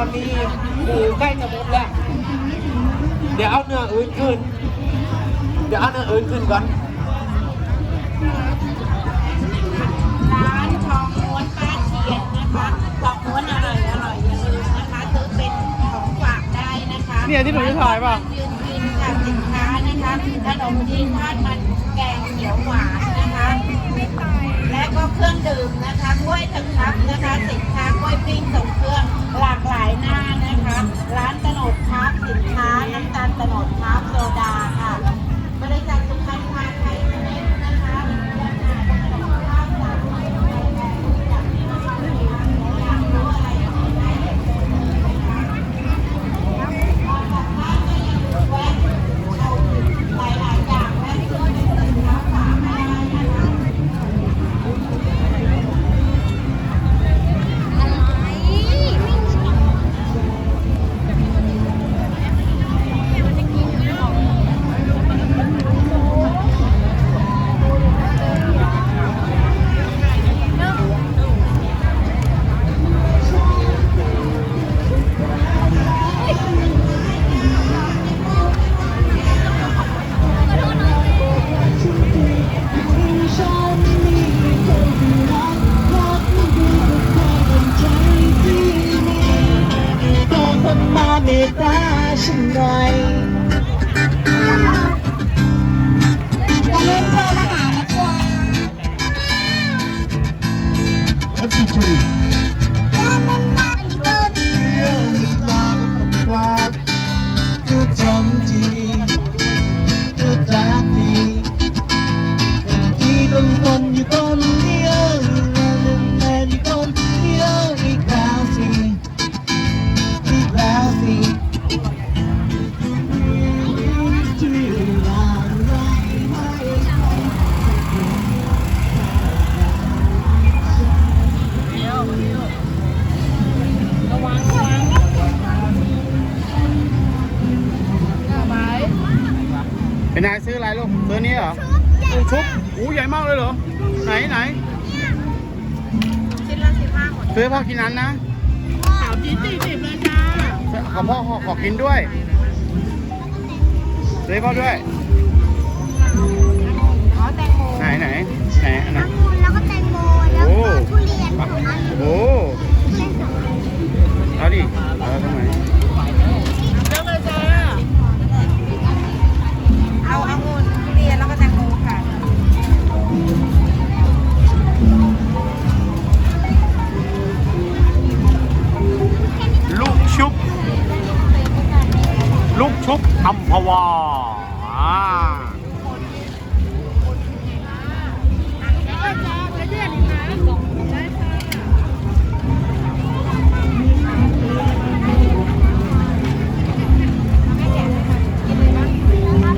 อนนี้หมูใกล้จะหมดแล้ว เดี๋ยวเอาเนื้ออื่นขึ้น เดี๋ยวเอาเนื้ออื่นขึ้นก่อนร้านทองม้วนป้าเทียนนะคะทองม้วนอร่อยอร่อยอย่าลืมนะคะซื้อเป็นของฝากได้นะคะเนี่ยที่หนูจะถ่ายป่ะยืนกินกับสินค้านะคะขนมจีนทอดมันแกงเขียวหวานนะคะ และก็เครื่องดื่มนะคะกล้วยถึงครับนะคะสินค้ากล้วยปิ้งส่งเครื่องาฉันหน่อย เป็นนายซื้ออะไรลูกซื้อนี้เหรอลูกชุบหูใหญ่มากเลยเหรอ ไหนไหนชิ้นละสิบห้าหมดซื้อพ่อกินนั้นนะสามชิ้นสี่สิบเลยจ้าขอพ่อขอขอกินด้วยซื้อให้พ่อด้วยอ๋อแตงโมไหนไหนไหนอันไหนองุ่นแล้วก็แตงโมแล้วก็ทุเรียน ลูกชุบอัมพวาอ่า